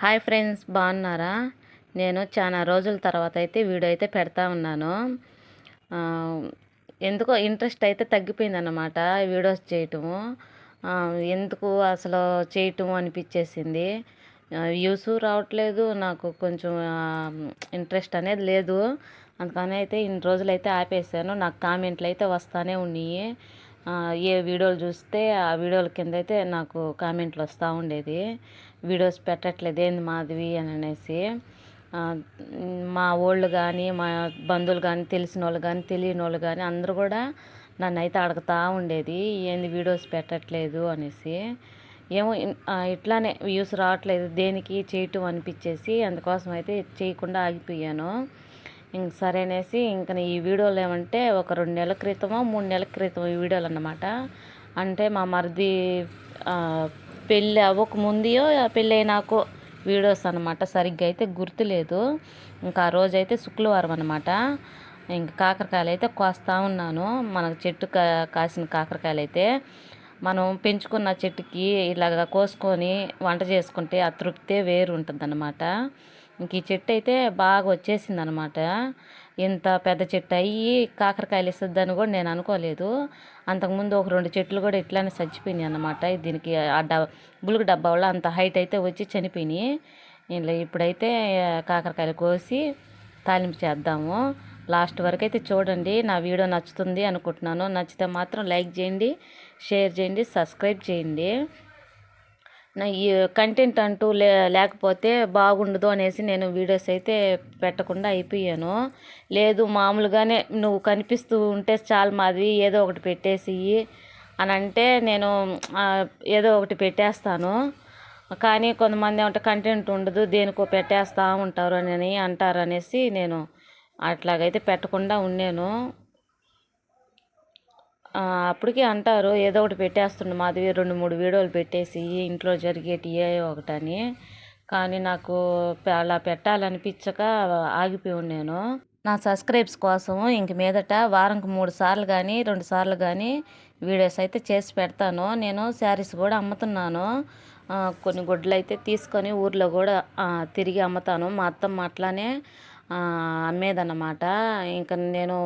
Hi friends బాగున్నారా? నేను చాలా రోజుల తర్వాత అయితే వీడియో అయితే పెడతా ఉన్నాను. ఎందుకో ఇంట్రెస్ట్ అయితే తగ్గిపోయిందన్నమాట వీడియోస్ చేయటము. ఎందుకు అసలు చేయటం అనిపించేసింది. వ్యూస్ రావట్లేదు నాకు కొంచెం ఇంట్రెస్ట్ అనేది లేదు. అందుకని అయితే ఇన్ని రోజులు అయితే ఆపేసాను. నాకు కామెంట్లు అయితే వస్తానే ఉన్నాయి. ఏ వీడియోలు చూస్తే ఆ వీడియోల కింద అయితే నాకు కామెంట్లు వస్తూ ఉండేది. వీడియోస్ పెట్టట్లేదు ఏంది మాధవి అని అనేసి మా వాళ్ళు కానీ మా బంధువులు కానీ తెలిసిన వాళ్ళు కానీ తెలియని వాళ్ళు కానీ అందరూ కూడా నన్ను అయితే అడుగుతూ ఉండేది ఏంది వీడియోస్ పెట్టట్లేదు అనేసి. ఏమో ఇట్లానే వ్యూస్ రావట్లేదు దేనికి చేయటం అనిపించేసి అందుకోసం అయితే చేయకుండా ఆగిపోయాను. ఇంక సరే అనేసి ఇంక ఈ వీడియోలు ఏమంటే ఒక రెండు నెలల క్రితమో మూడు నెలల క్రితం ఈ వీడియోలు అన్నమాట. అంటే మా మరిది పెళ్ళి అవ్వక ముందుయో పెళ్ళి వీడియోస్ అనమాట సరిగ్గా అయితే గుర్తులేదు. ఇంకా ఆ రోజైతే శుక్రవారం అనమాట ఇంక కాకరకాయలు అయితే కోస్తా ఉన్నాను. మనకు చెట్టు కా కాసిన కాకరకాయలు అయితే మనం పెంచుకున్న చెట్టుకి ఇలాగ కోసుకొని వంట చేసుకుంటే ఆ తృప్తే వేరు ఉంటుందన్నమాట ఇంక ఈ చెట్టు అయితే బాగా వచ్చేసింది అనమాట ఇంత పెద్ద చెట్టు అయ్యి కాకరకాయలు ఇస్తుందని కూడా నేను అనుకోలేదు. అంతకుముందు ఒక రెండు చెట్లు కూడా ఇట్లానే చచ్చిపోయినాయి అనమాట దీనికి ఆ డబ్బా బులుగు డబ్బా వల్ల అంత హైట్ అయితే వచ్చి చనిపోయినాయి. ఇలా ఇప్పుడైతే కాకరకాయలు కోసి తాలింపు చేద్దాము. లాస్ట్ వరకు అయితే చూడండి నా వీడియో నచ్చుతుంది అనుకుంటున్నాను. నచ్చితే మాత్రం లైక్ చేయండి షేర్ చేయండి సబ్స్క్రైబ్ చేయండి. కంటెంట్ అంటూ లే లేకపోతే బాగుండదు అనేసి నేను వీడియోస్ అయితే పెట్టకుండా అయిపోయాను. లేదు మామూలుగానే నువ్వు కనిపిస్తూ ఉంటే చాలు మాది ఏదో ఒకటి పెట్టేసి అని అంటే నేను ఏదో ఒకటి పెట్టేస్తాను. కానీ కొంతమంది ఏమంటే కంటెంట్ ఉండదు దేనికో పెట్టేస్తూ ఉంటారు అని అంటారు అనేసి నేను అట్లాగైతే పెట్టకుండా ఉన్నాను. అప్పటికే అంటారు ఏదో ఒకటి పెట్టేస్తుండు మాధవి రెండు మూడు వీడియోలు పెట్టేసి ఇంట్లో జరిగేటి ఏ ఒకటని. కానీ నాకు పె- అలా పెట్టాలనిపించక ఆగిపోయి ఉన్నాను నా సబ్స్క్రైబ్స్ కోసం ఇంక మీదట వారంకి మూడు సార్లు కానీ రెండు సార్లు కానీ వీడియోస్ అయితే చేసి పెడతాను. నేను శారీస్ కూడా అమ్ముతున్నాను. కొన్ని గుడ్లు అయితే తీసుకొని ఊర్లో కూడా తిరిగి అమ్ముతాను. మా అత్తమ్మ అట్లానే అమ్మేదన్నమాట. ఇంకా నేను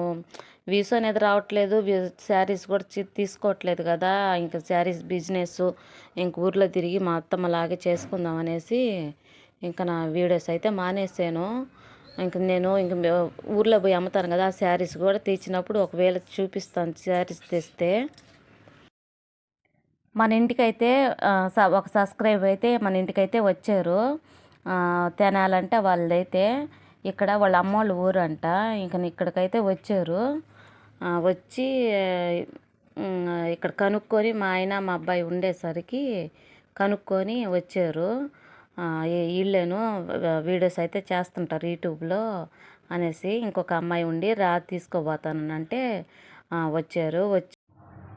వ్యూస్ అనేది రావట్లేదు. శారీస్ కూడా తీసుకోవట్లేదు కదా. ఇంకా శారీస్ బిజినెస్ ఇంక ఊర్లో తిరిగి మా అత్తమ్మ లాగే చేసుకుందాం అనేసి ఇంకా నా వీడియోస్ అయితే మానేసాను. ఇంక నేను ఇంక ఊర్లో పోయి అమ్ముతాను కదా. ఆ శారీస్ కూడా తీసినప్పుడు ఒకవేళ చూపిస్తాను శారీస్ తెస్తే. మన ఇంటికైతే ఒక సబ్స్క్రైబ్ అయితే మన ఇంటికైతే వచ్చారు. తినాలంటే వాళ్ళదైతే. ఇక్కడ వాళ్ళ అమ్మోళ్ళ ఊరు అంట ఇంక ఇక్కడికైతే వచ్చారు. వచ్చి ఇక్కడ కనుక్కొని మా ఆయన మా అబ్బాయి ఉండేసరికి కనుక్కొని వచ్చారు. ఆ, వీళ్ళేను వీడియోస్ అయితే చేస్తుంటారు యూట్యూబ్లో అనేసి ఇంకొక అమ్మాయి ఉండి రా తీసుకోబోతానంటే అంటే వచ్చారు. వచ్చి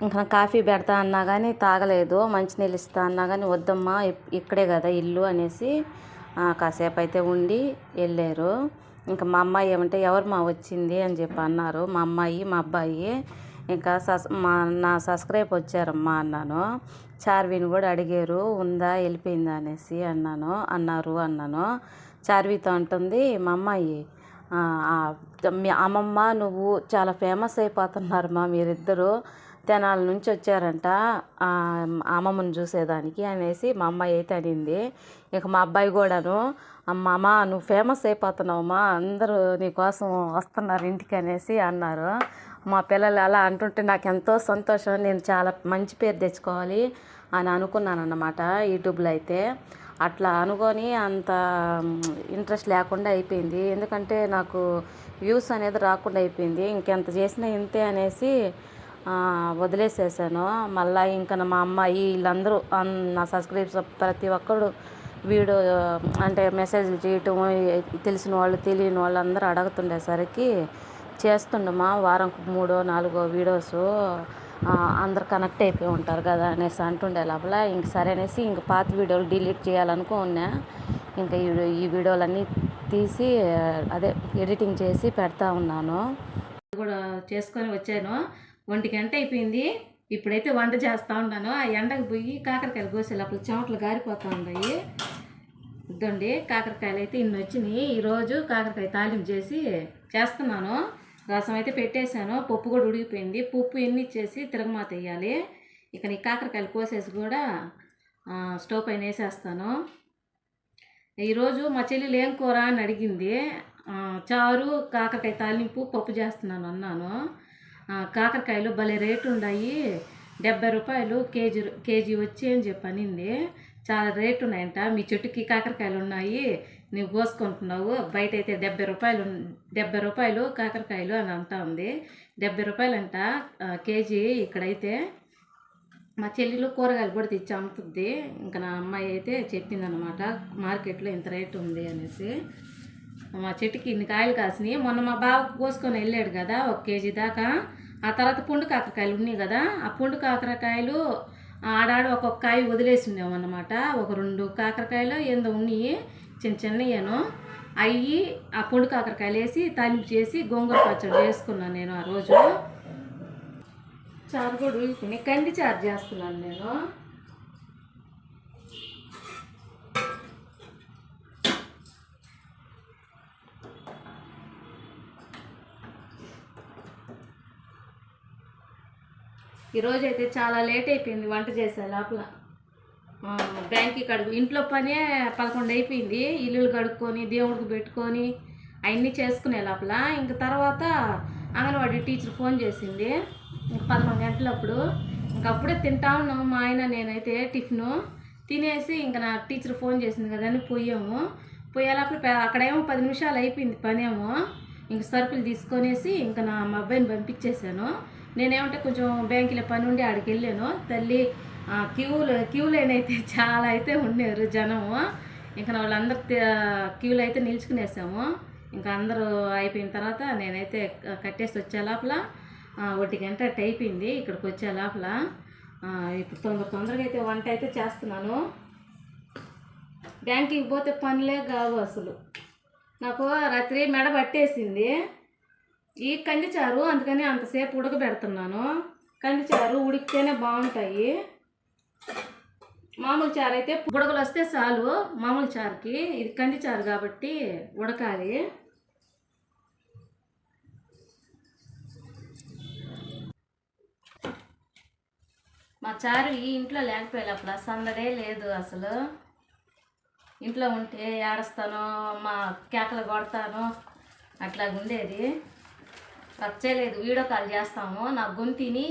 ఇంకా కాఫీ పెడతా అన్నా కానీ తాగలేదు. మంచినీళ్ళు ఇస్తా అన్నా కానీ వద్దమ్మా ఇక్కడే కదా ఇల్లు అనేసి కాసేపు అయితే ఉండి వెళ్ళారు. ఇంకా మా అమ్మాయి ఏమంటే ఎవరు మా వచ్చింది? అని చెప్పి అన్నారు. మా అమ్మాయి మా అబ్బాయి. ఇంకా సస్ మా నా సబ్స్క్రైబ్ వచ్చారమ్మా అన్నాను. చార్విని కూడా అడిగారు ఉందా? వెళ్ళిపోయిందా? అనేసి అన్నాను. అన్నారు అన్నాను. చార్వితో అంటుంది మా అమ్మాయి మీ అమ్మమ్మ నువ్వు చాలా ఫేమస్ అయిపోతున్నారు మా తెనాల నుంచి వచ్చారంట. అమ్మమ్మను అమ్మమ్మని చూసేదానికి అనేసి మా అమ్మాయి అయితే అనింది. ఇక మా అబ్బాయి కూడాను అమ్మ అమ్మ నువ్వు ఫేమస్ అయిపోతున్నావమ్మా అందరూ నీకోసం వస్తున్నారు ఇంటికి అనేసి అన్నారు. మా పిల్లలు అలా అంటుంటే నాకు ఎంతో సంతోషం. నేను చాలా మంచి పేరు తెచ్చుకోవాలి అని అనుకున్నాను అన్నమాట యూట్యూబ్లో అయితే. అట్లా అనుకొని అంత ఇంట్రెస్ట్ లేకుండా అయిపోయింది. ఎందుకంటే నాకు వ్యూస్ అనేది రాకుండా అయిపోయింది. ఇంకెంత చేసినా ఇంతే అనేసి వదిలేసేసాను. మళ్ళీ ఇంకా మా అమ్మాయి వీళ్ళందరూ అన్- నా సబ్స్క్రైబ్స్ ప్రతి ఒక్కరు వీడియో అంటే మెసేజ్లు చేయటం తెలిసిన వాళ్ళు తెలియని వాళ్ళు అందరూ అడుగుతుండేసరికి చేస్తుండమా వారంకు మూడో నాలుగో వీడియోస్. అందరు కనెక్ట్ అయిపోయి ఉంటారు కదా అనేసి అంటుండే లోపల. ఇంక సరే అనేసి ఇంక పాత వీడియోలు డిలీట్ చేయాలనుకున్నా ఇంకా ఈ ఈ వీడియోలన్నీ తీసి అదే ఎడిటింగ్ చేసి పెడతా ఉన్నాను. కూడా చేసుకొని వచ్చాను. ఒంటి గంట అయిపోయింది. ఇప్పుడైతే వంట చేస్తూ ఉన్నాను. ఆ ఎండకు పోయి కాకరకాయలు కోసే లోపల చెమటలు గారిపోతూ ఉన్నాయి. ఇద్దండి కాకరకాయలు అయితే ఇన్ని వచ్చినాయి. ఈరోజు కాకరకాయ తాలింపు చేసి చేస్తున్నాను. రసం అయితే పెట్టేశాను. పప్పు కూడా ఉడిగిపోయింది పప్పు ఎన్ని ఇచ్చేసి తిరగమాత వేయాలి. ఇక నీ కాకరకాయలు కోసేసి కూడా స్టవ్ పైన వేసేస్తాను. ఈరోజు మా చెల్లెలు ఏం కూర అని అడిగింది. చారు కాకరకాయ తాలింపు పప్పు చేస్తున్నాను అన్నాను. కాకరకాయలు భలే రేటు ఉన్నాయి. డెబ్బై రూపాయలు కేజీ కేజీ వచ్చి అని చెప్పి అనింది. చాలా రేటు ఉన్నాయంట. మీ చెట్టుకి కాకరకాయలు ఉన్నాయి. నువ్వు కోసుకుంటున్నావు. బయట అయితే డెబ్బై రూపాయలు డెబ్బై రూపాయలు కాకరకాయలు అని అంటా ఉంది. డెబ్బై రూపాయలంట. కేజీ ఇక్కడైతే మా చెల్లెలు కూరగాయలు కూడా తెచ్చి అమ్ముతుంది. ఇంకా నా అమ్మాయి అయితే చెప్పిందనమాట. మార్కెట్లో ఇంత రేటు ఉంది అనేసి. మా చెట్టుకి ఇన్ని కాయలు కాసినాయి. మొన్న మా బావకు కోసుకొని వెళ్ళాడు కదా ఒక కేజీ దాకా. ఆ తర్వాత పుండు కాకరకాయలు ఉన్నాయి కదా ఆ పుండు కాకరకాయలు ఆడాడు ఒక్కొక్క కాయ వదిలేసి ఉన్నామన్నమాట ఒక రెండు కాకరకాయలు ఏందో ఉన్నాయి చిన్న చిన్నయ్యాను అవి ఆ పుండు కాకరకాయలు వేసి తాలింపు చేసి గోంగూర పచ్చడి చేసుకున్నాను నేను ఆ రోజు. చారు కూడా కంది చారు చేస్తున్నాను నేను. ఈరోజు అయితే చాలా లేట్ అయిపోయింది వంట చేసే లోపల. బ్యాంక్కి కడుగు ఇంట్లో పనే పదకొండు అయిపోయింది. ఇల్లులు కడుక్కొని దేవుడికి పెట్టుకొని అవన్నీ చేసుకునే లోపల ఇంక తర్వాత అంగన్వాడీ టీచర్ ఫోన్ చేసింది. ఇంక పదకొండు గంటలప్పుడు ఇంక అప్పుడే తింటా ఉన్నాం. మా ఆయన నేనైతే టిఫిను తినేసి ఇంక నా టీచర్ ఫోన్ చేసింది కదండీ పోయాము. పోయే అక్కడేమో పది నిమిషాలు అయిపోయింది పనేమో. ఇంక సరుకులు తీసుకొనేసి ఇంకా నా మా అబ్బాయిని పంపించేశాను. నేనేమంటే కొంచెం బ్యాంకులో పని ఉండి ఆడికి వెళ్ళాను. తల్లి క్యూలు క్యూ లైన్ అయితే చాలా అయితే ఉండేరు జనము. ఇంకా నా వాళ్ళందరూ క్యూలు అయితే నిల్చుకునేసాము. ఇంకా అందరూ అయిపోయిన తర్వాత నేనైతే కట్టేసి వచ్చే లోపల ఒకటి గంట అయిపోయింది ఇక్కడికి వచ్చే లోపల. ఇప్పుడు తొందర తొందరగా అయితే వంట అయితే చేస్తున్నాను. బ్యాంకింగ్ పోతే పనులే కావు అసలు. నాకు రాత్రి మెడ పట్టేసింది. ఈ కందిచారు అందుకని అంతసేపు ఉడకబెడుతున్నాను. కందిచారు ఉడికితేనే బాగుంటాయి. మామూలు చారు అయితే బుడగలు వస్తే చాలు. మామూలు చారుకి ఇది కందిచారు కాబట్టి ఉడకాలి. మా చారు ఈ ఇంట్లో లేకపోయేటప్పుడు సందడే లేదు అసలు. ఇంట్లో ఉంటే ఏడుస్తాను మా కేకలు కొడతాను అట్లా ఉండేది వచ్చేలేదు వీడియో కాల్ చేస్తాము. నా గొంతుని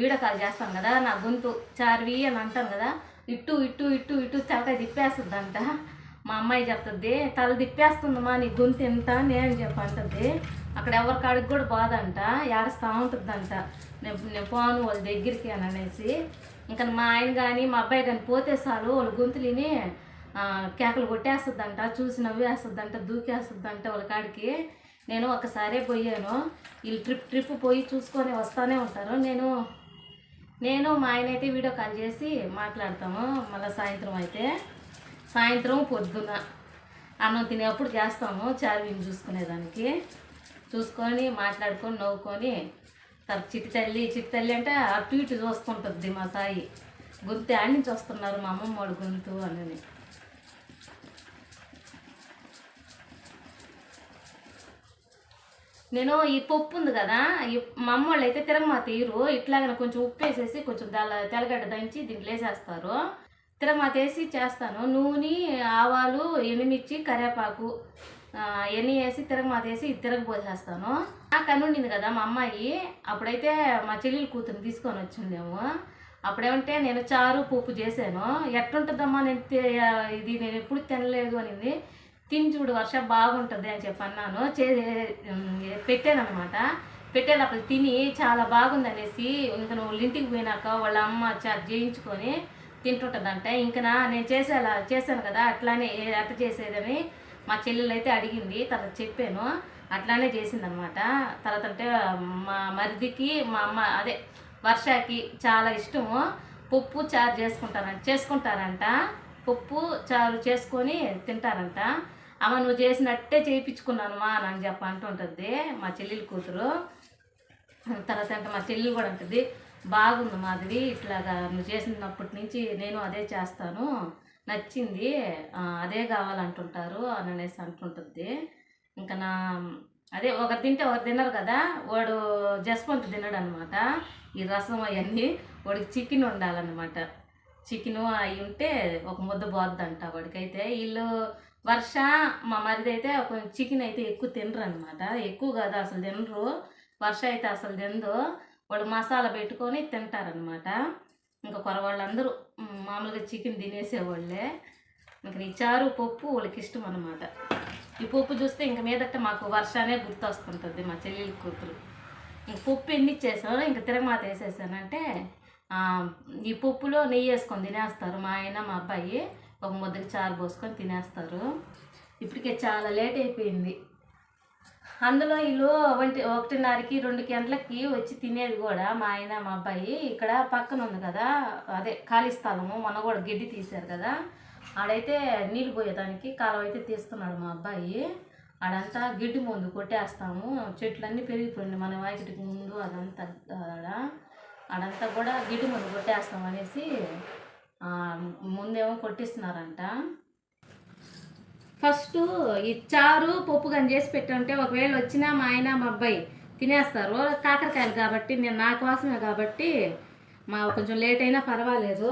వీడియో కాల్ చేస్తాం కదా నా గొంతు చార్వి అని అంటాం కదా ఇటు ఇటు ఇటు ఇట్టు తలకాయ తిప్పేస్తుందంట. మా అమ్మాయి చెప్తుంది తల తిప్పేస్తుందమ్మా నీ గొంతు ఎంత నేను చెప్పి అంటుంది. అక్కడ ఎవరి కాడికి కూడా బాధ అంట ఏడుస్తూ ఉంటుందంట. నేను నేను పోను వాళ్ళ దగ్గరికి అని అనేసి. ఇంకా మా ఆయన కానీ మా అబ్బాయి కానీ పోతే చాలు వాళ్ళ గొంతులిని కేకలు కొట్టేస్తుందంట చూసి నవ్వేస్తుందంట దూకేస్తుందంట వాళ్ళ కాడికి. నేను ఒకసారే పోయాను. వీళ్ళు ట్రిప్ ట్రిప్ పోయి చూసుకొని వస్తూనే ఉంటారు. నేను నేను మా ఆయన అయితే వీడియో కాల్ చేసి మాట్లాడతాము. మళ్ళీ సాయంత్రం అయితే. సాయంత్రం పొద్దున అన్నం తినేప్పుడు చేస్తాము చార్వింగ్ చూసుకునేదానికి. చూసుకొని మాట్లాడుకొని నవ్వుకొని తర్వాత చిట్టి తల్లి చిట్టి తల్లి అంటే అటు ఇటు చూస్తుంటుంది మా తాయి గొంతు ఆడి నుంచి వస్తున్నారు మా అమ్మమ్మ వాడు గొంతు అని. నేను ఈ పప్పు ఉంది కదా ఈ మా అమ్మ వాళ్ళు అయితే తిరగమా తీరు. ఇట్లాగనే కొంచెం ఉప్పు వేసేసి కొంచెం తెల్ల తెల్లగడ్డ దంచి దీంట్లో వేసేస్తారు. తిరగమాత వేసి చేస్తాను. నూనె ఆవాలు ఎనిమిర్చి కరివేపాకు ఎన్ని వేసి తిరగమాత వేసి తిరగపోసేస్తాను నాకు కనుండింది కదా మా అమ్మాయి. అప్పుడైతే మా చెల్లెలు కూతురు తీసుకొని వచ్చిందేమో అప్పుడేమంటే నేను చారు పప్పు చేశాను. ఎట్లుంటుందమ్మా? నేను ఇది నేను ఎప్పుడు తినలేదు అనింది. తిని చూడు వర్ష బాగుంటుంది అని చెప్పి అన్నాను. చే పెట్టానమాట పెట్టేటప్పుడు తిని చాలా బాగుంది అనేసి ఇంకా నువ్వు ఇంటికి పోయినాక వాళ్ళ అమ్మ చార్జ్ చేయించుకొని తింటుంటుందంట. ఇంకా నేను చేసేలా చేశాను కదా అట్లానే ఏ- అట్ట చేసేదని మా చెల్లెలు అయితే అడిగింది. తర్వాత చెప్పాను. అట్లానే చేసిందనమాట తర్వాత అంటే మా మరిదికి మా అమ్మ అదే వర్షకి చాలా ఇష్టము. పప్పు చారు చేసుకుంటారంట చేసుకుంటారంట. పప్పు చారు చేసుకొని తింటారంట. అమ్మ నువ్వు చేసినట్టే చేయించుకున్నాను మా అని చెప్పి అంటుంటుంది మా చెల్లెలు కూతురు. తర్వాత అంటే మా చెల్లెలు కూడా అంటుంది బాగుంది మాధవి ఇట్లాగా నువ్వు చేసినప్పటి నుంచి నేను అదే చేస్తాను నచ్చింది అదే కావాలంటుంటారు అని అనేసి అంటుంటుంది. ఇంకా నా అదే ఒకరు తింటే ఒకరు తినరు కదా వాడు జస్వంత్ తినడు అనమాట ఈ రసం అవన్నీ వాడికి చికెన్ ఉండాలన్నమాట. చికెన్ అవి ఉంటే ఒక ముద్ద పోద్దంట వాడికైతే. వీళ్ళు వర్ష మా మరిది అయితే కొంచెం చికెన్ అయితే ఎక్కువ తినరు అనమాట ఎక్కువ కాదు అసలు తినరు. వర్ష అయితే అసలు తినదు. వాళ్ళు మసాలా పెట్టుకొని తింటారనమాట ఇంకా కొరవాళ్ళందరూ మామూలుగా చికెన్ తినేసేవాళ్ళే. ఇంకా ఈ చారు పప్పు వాళ్ళకి ఇష్టం అనమాట ఈ పప్పు చూస్తే ఇంక మీదట మాకు వర్షానే గుర్తొస్తుంటుంది మా చెల్లెలి కూతురు. ఇంక పప్పు ఎన్ని ఇచ్చేసాను ఇంక తిరగమాత వేసేసానంటే ఈ పప్పులో నెయ్యి వేసుకొని తినేస్తారు మా ఆయన మా అబ్బాయి. ఒక ముద్దకి చారు పోసుకొని తినేస్తారు. ఇప్పటికే చాలా లేట్ అయిపోయింది. అందులో వీళ్ళు ఒంటి ఒకటిన్నరకి రెండు గంటలకి వచ్చి తినేది కూడా మా ఆయన మా అబ్బాయి ఇక్కడ పక్కన ఉంది కదా అదే ఖాళీ స్థలము మొన్న కూడా గడ్డి తీశారు కదా ఆడైతే నీళ్ళు పోయేదానికి కాలువ అయితే తీస్తున్నాడు మా అబ్బాయి. ఆడంతా గిడ్డి ముందు కొట్టేస్తాము చెట్లన్నీ పెరిగిపోయింది మన వాకిటికి ముందు అదంతా ఆడ ఆడంతా కూడా గిడ్డి ముందు కొట్టేస్తాం అనేసి ముందేమో కొట్టిస్తున్నారంట. ఫస్ట్ ఈ చారు పప్పు కానీ చేసి పెట్టంటే ఒకవేళ వచ్చినా మా ఆయన మా అబ్బాయి తినేస్తారు. కాకరకాయలు కాబట్టి నేను నా కోసమే కాబట్టి మా కొంచెం లేట్ అయినా పర్వాలేదు.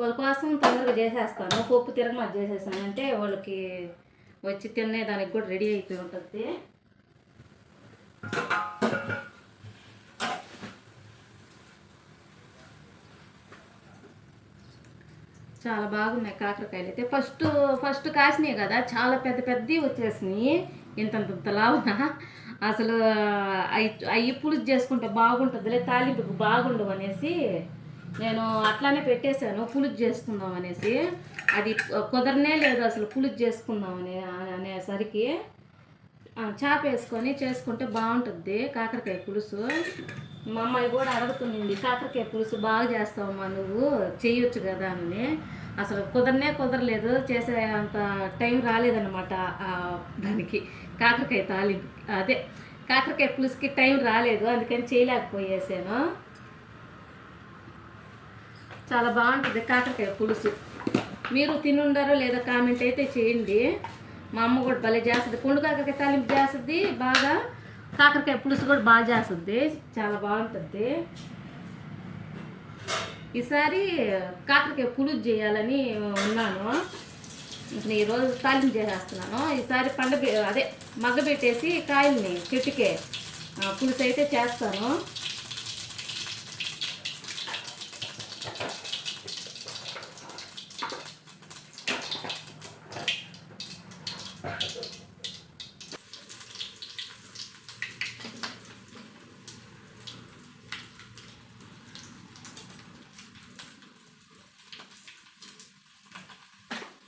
వాళ్ళ కోసం తొందరగా చేసేస్తాను. పప్పు తిరగమాత చేసేసానంటే వాళ్ళకి వచ్చి తినేదానికి కూడా రెడీ అయిపోయి ఉంటుంది. చాలా బాగున్నాయి కాకరకాయలు అయితే. ఫస్ట్ ఫస్ట్ కాసినాయి కదా చాలా పెద్ద పెద్దవి వచ్చేసినాయి. ఇంతంత లావున అసలు అవి అవి పులుసు చేసుకుంటే బాగుంటుందిలే తాలింపుకు బాగుండవు అనేసి నేను అట్లానే పెట్టేశాను పులుసు చేసుకుందాం అనేసి. అది కుదరనే లేదు అసలు పులుసు చేసుకుందాం అనే అనేసరికి చేప వేసుకొని చేసుకుంటే బాగుంటుంది కాకరకాయ పులుసు. మా అమ్మాయి కూడా అడుగుతుంది కాకరకాయ పులుసు బాగా చేస్తావమ్మా నువ్వు చేయొచ్చు కదా అని. అసలు కుదరనే కుదరలేదు చేసే అంత టైం రాలేదన్నమాట దానికి. కాకరకాయ తాలింపు అదే కాకరకాయ పులుసుకి టైం రాలేదు అందుకని చేయలేకపోయేసాను. చాలా బాగుంటుంది కాకరకాయ పులుసు. మీరు తినుండారో లేదో కామెంట్ అయితే చేయండి. మా అమ్మ కూడా భలే చేస్తుంది. పుండు కాకరకాయ తాలింపు చేస్తుంది బాగా కాకరకాయ పులుసు కూడా బాగా చేస్తుంది. చాలా బాగుంటుంది. ఈసారి కాకరకాయ పులుసు చేయాలని ఉన్నాను. నేను ఈరోజు తాలింపు చేసేస్తున్నాను. ఈసారి పండ అదే మగ్గబెట్టేసి కాయల్ని చెట్టుకే పులుసు అయితే చేస్తాను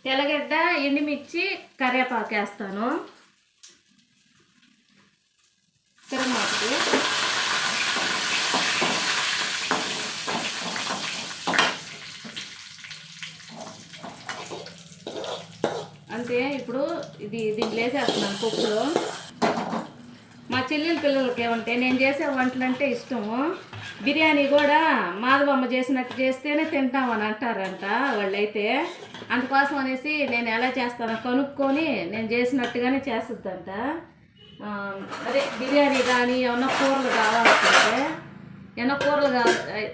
తెల్లగడ్డ ఎండుమిర్చి కరివేపాకు వేస్తాను. తిరగమాతకి అంతే ఇప్పుడు ఇది దీంట్లో వేసేస్తున్నాను పప్పులో. మా చెల్లెల పిల్లలకి ఏమంటే నేను చేసే వంటలు అంటే ఇష్టము. బిర్యానీ కూడా మాధవమ్మ చేసినట్టు చేస్తేనే తింటామని అంటారంట వాళ్ళైతే. అందుకోసం అనేసి నేను ఎలా చేస్తానో కనుక్కొని నేను చేసినట్టుగానే చేస్తుందంట. అదే బిర్యానీ కానీ ఏమన్నా కూరలు కావాలంటే ఏమన్నా కూరలు కావాలి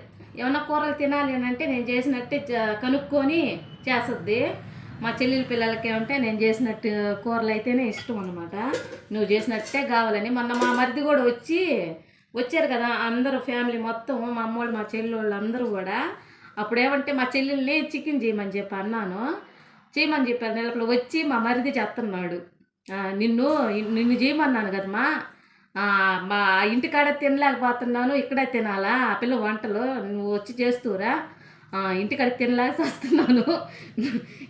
ఏమన్నా కూరలు తినాలి అని అంటే నేను చేసినట్టే కనుక్కొని చేస్తుంది. మా చెల్లెల పిల్లలకి ఏమంటే నేను చేసినట్టు కూరలు అయితేనే ఇష్టం అనమాట నువ్వు చేసినట్టే కావాలని. మొన్న మా మరిది కూడా వచ్చి వచ్చారు కదా అందరూ ఫ్యామిలీ మొత్తం మా అమ్మోళ్ళు మా చెల్లెళ్ళు అందరూ కూడా. అప్పుడు ఏమంటే మా చెల్లెల్ని చికెన్ చేయమని చెప్పి అన్నాను. చేయమని చెప్పారు నెలప్పుడు వచ్చి మా మరిది చేస్తున్నాడు. నిన్ను నిన్ను చేయమన్నాను కదమ్మా. మా ఇంటికాడ తినలేకపోతున్నాను ఇక్కడే తినాలా ఆ పిల్ల వంటలు నువ్వు వచ్చి చేస్తూరా. ఇంటికాడ తినలేక వస్తున్నాను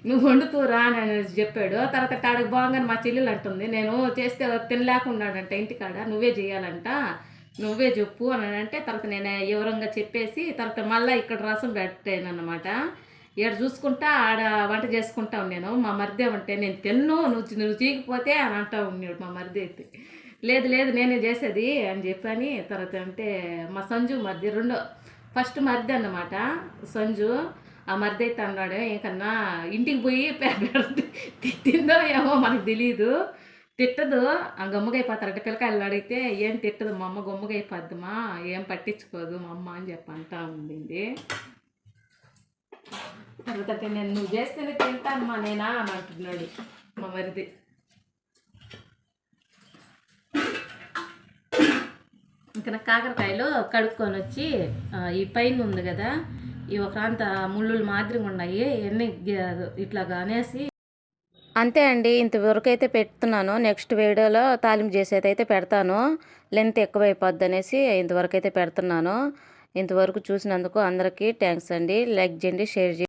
నువ్వు వండుతూరా అని అనేసి చెప్పాడు తర్వాత కాడకు బాగానే మా చెల్లెలు అంటుంది నేను చేస్తే తినలేకున్నాడంట ఇంటికాడ నువ్వే చేయాలంట. నువ్వే చెప్పు అని అంటే తర్వాత నేను వివరంగా చెప్పేసి తర్వాత మళ్ళీ ఇక్కడ రసం పెట్టాను అనమాట ఇక్కడ చూసుకుంటా ఆడ వంట చేసుకుంటా నేను మా మరిదే ఉంటే నేను తిన్ను నువ్వు నువ్వు చీకిపోతే అని అంటా ఉన్నాడు మా మరిది అయితే. లేదు లేదు నేనే చేసేది అని చెప్పని తర్వాత అంటే మా సంజు మరిది రెండో ఫస్ట్ మరిది అన్నమాట. సంజు ఆ మరిది అయితే అన్నాడు ఇంకన్నా ఇంటికి పోయి పె- తిట్టిందో ఏమో మనకు తెలియదు తిట్టదు. ఆ గమ్ముగా పిల్లకాయలు అడిగితే ఏం తిట్టదు మా అమ్మ గమ్ముగా ఏం పట్టించుకోదు మా అమ్మ అని చెప్పి అంటా ఉండింది. తర్వాత నేను నువ్వు చేస్తేనే తింటానమ్మా నేనా? అని అంటున్నాడు మా మరిది. ఇంకా నాకు కాకరకాయలు కడుక్కొని వచ్చి ఈ పైన ఉంది కదా ఈ ఒక అంత ముళ్ళులు మాదిరిగా ఉన్నాయి ఇవన్నీ ఇట్లా అనేసి అంతే అండి. ఇంతవరకు అయితే పెడుతున్నాను. నెక్స్ట్ వీడియోలో తాలింపు చేసేది అయితే పెడతాను. లెంత్ ఎక్కువైపోద్ది అనేసి ఇంతవరకు అయితే పెడుతున్నాను. ఇంతవరకు చూసినందుకు అందరికీ థ్యాంక్స్ అండి. లైక్ చేయండి షేర్ చేయండి.